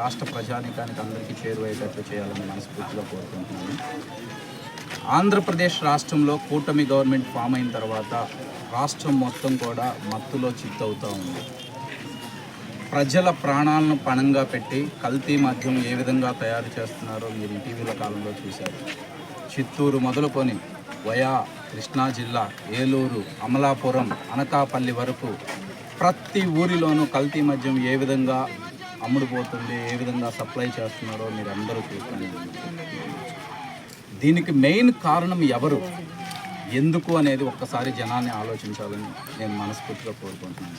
రాష్ట్ర ప్రజానికానికి అందరికీ చేరువయ్యేటట్లు చేయాలని మనస్ఫూర్తిగా కోరుకుంటున్నాను. ఆంధ్రప్రదేశ్ రాష్ట్రంలో కూటమి గవర్నమెంట్ ఫామ్ అయిన తర్వాత రాష్ట్రం మొత్తం కూడా మత్తులో చిత్తవుతూ ఉంది. ప్రజల ప్రాణాలను పణంగా పెట్టి కల్తీ మద్యం ఏ విధంగా తయారు చేస్తున్నారో మీరు ఇటీవల కాలంలో చూశారు. చిత్తూరు మొదలుకొని వయా కృష్ణా జిల్లా ఏలూరు అమలాపురం అనకాపల్లి వరకు ప్రతి ఊరిలోనూ కల్తీ మద్యం ఏ విధంగా అమ్ముడుపోతుంది ఏ విధంగా సప్లై చేస్తున్నారో మీరు అందరూ చూస్తాను దీనికి మెయిన్ కారణం ఎవరు? ఎందుకు అనేది ఒక్కసారి జనాన్ని ఆలోచించాలని నేను మనస్ఫూర్తిగా కోరుకుంటున్నాను.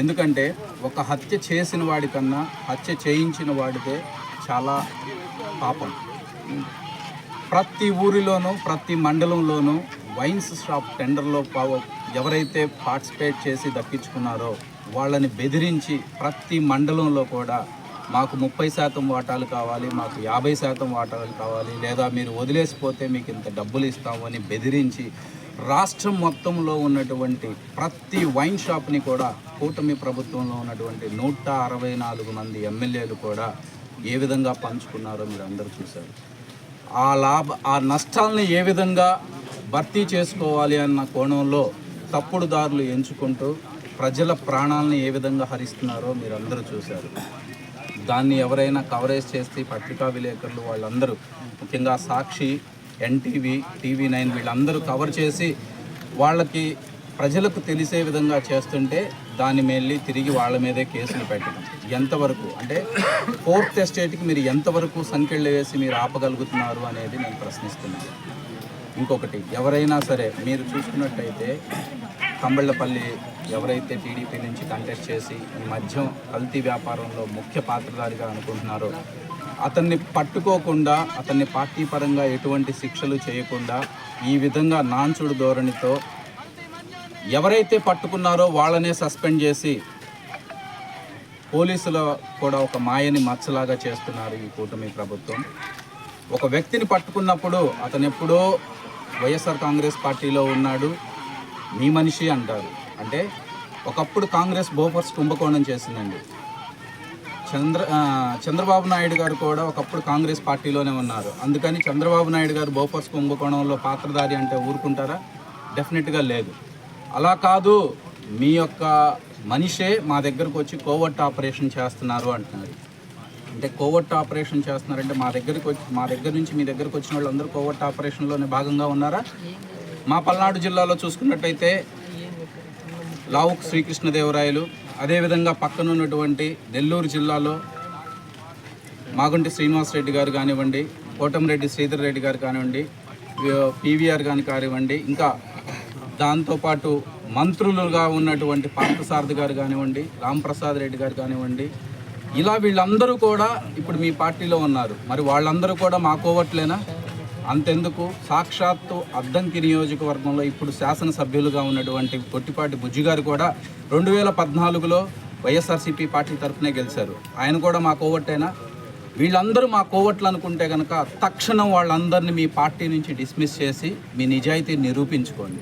ఎందుకంటే ఒక హత్య చేసిన వాడికన్నా హత్య చేయించిన వాడితే చాలా పాపం. ప్రతి ఊరిలోనూ ప్రతి మండలంలోనూ వైన్స్ షాప్ టెండర్లో ఎవరైతే పార్టిసిపేట్ చేసి దక్కించుకున్నారో వాళ్ళని బెదిరించి ప్రతి మండలంలో కూడా మాకు ముప్పై శాతం వాటాలు కావాలి మాకు యాభై శాతం వాటాలు కావాలి లేదా మీరు వదిలేసిపోతే మీకు ఇంత డబ్బులు ఇస్తామని బెదిరించి రాష్ట్రం మొత్తంలో ఉన్నటువంటి ప్రతి వైన్ షాప్ని కూడా కూటమి ప్రభుత్వంలో ఉన్నటువంటి నూట అరవై నాలుగు మంది ఎమ్మెల్యేలు కూడా ఏ విధంగా పంచుకున్నారో మీరు అందరూ చూశారు. ఆ లాభ ఆ నష్టాలను ఏ విధంగా భర్తీ చేసుకోవాలి అన్న కోణంలో తప్పుడు దారులు ఎంచుకుంటూ ప్రజల ప్రాణాలను ఏ విధంగా హరిస్తున్నారో మీరు అందరూ చూశారు. దాన్ని ఎవరైనా కవరేజ్ చేస్తే పత్రికా విలేకరులు వాళ్ళందరూ ముఖ్యంగా సాక్షి ఎన్టీవీ టీవీ నైన్ వీళ్ళందరూ కవర్ చేసి వాళ్ళకి ప్రజలకు తెలిసే విధంగా చేస్తుంటే దాని వెళ్ళి తిరిగి వాళ్ళ మీదే కేసులు పెట్టడం. ఎంతవరకు? అంటే ఫోర్త్ ఎస్టేట్కి మీరు ఎంతవరకు సంఖ్యలు వేసి మీరు ఆపగలుగుతున్నారు అనేది నేను ప్రశ్నిస్తున్నాను. ఇంకొకటి ఎవరైనా సరే మీరు చూసుకున్నట్టయితే కంబళ్ళపల్లి ఎవరైతే టీడీపీ నుంచి కంటెస్ట్ చేసి ఈ మద్యం కల్తీ వ్యాపారంలో ముఖ్య పాత్రధారిగా అనుకుంటున్నారో అతన్ని పట్టుకోకుండా అతన్ని పార్టీ పరంగా ఎటువంటి శిక్షలు చేయకుండా ఈ విధంగా నాంచుడు ధోరణితో ఎవరైతే పట్టుకున్నారో వాళ్ళనే సస్పెండ్ చేసి పోలీసులో కూడా ఒక మాయని మచ్చలాగా చేస్తున్నారు ఈ కూటమి ప్రభుత్వం. ఒక వ్యక్తిని పట్టుకున్నప్పుడు అతను ఎప్పుడో వైఎస్ఆర్ కాంగ్రెస్ పార్టీలో ఉన్నాడు. మీ మనిషి అంటారు. అంటే ఒకప్పుడు కాంగ్రెస్ బోఫర్స్ కుంభకోణం చేసిందండి. చంద్ర చంద్రబాబు నాయుడు గారు కూడా ఒకప్పుడు కాంగ్రెస్ పార్టీలోనే ఉన్నారు. అందుకని చంద్రబాబు నాయుడు గారు బోఫర్స్ కుంభకోణంలో పాత్రధారి అంటే ఊరుకుంటారా? డెఫినెట్గా లేదు. అలా కాదు మీ యొక్క మనిషే మా దగ్గరకు వచ్చి కోవర్ట్ ఆపరేషన్ చేస్తున్నారు అంటున్నారు. అంటే కోవర్ట్ ఆపరేషన్ చేస్తున్నారంటే మా దగ్గరికి వచ్చి మా దగ్గర నుంచి మీ దగ్గరకు వచ్చిన వాళ్ళందరూ కోవర్ట్ ఆపరేషన్లోనే భాగంగా ఉన్నారా? మా పల్నాడు జిల్లాలో చూసుకున్నట్టయితే లావుక్ శ్రీకృష్ణదేవరాయలు అదేవిధంగా పక్కన ఉన్నటువంటి నెల్లూరు జిల్లాలో మాగుంటి శ్రీనివాస్ రెడ్డి గారు కానివ్వండి కోటమిరెడ్డి శ్రీధర్ రెడ్డి గారు కానివ్వండి పీవీఆర్ గాని కానివ్వండి ఇంకా దాంతోపాటు మంత్రులుగా ఉన్నటువంటి పార్థసారథి గారు కానివ్వండి రాంప్రసాద్ రెడ్డి గారు కానివ్వండి ఇలా వీళ్ళందరూ కూడా ఇప్పుడు మీ పార్టీలో ఉన్నారు. మరి వాళ్ళందరూ కూడా మా కోవట్లేనా అంతెందుకు? సాక్షాత్తు అద్దంకి నియోజకవర్గంలో ఇప్పుడు శాసనసభ్యులుగా ఉన్నటువంటి పొట్టిపాటి బుజ్జి గారు కూడా రెండు వేల పద్నాలుగులో వైఎస్ఆర్సీపీ పార్టీ తరఫునే గెలిచారు. ఆయన కూడా మా కోవట్టేనా? వీళ్ళందరూ మా కోవట్లు అనుకుంటే కనుక తక్షణం వాళ్ళందరినీ మీ పార్టీ నుంచి డిస్మిస్ చేసి మీ నిజాయితీ నిరూపించుకోండి.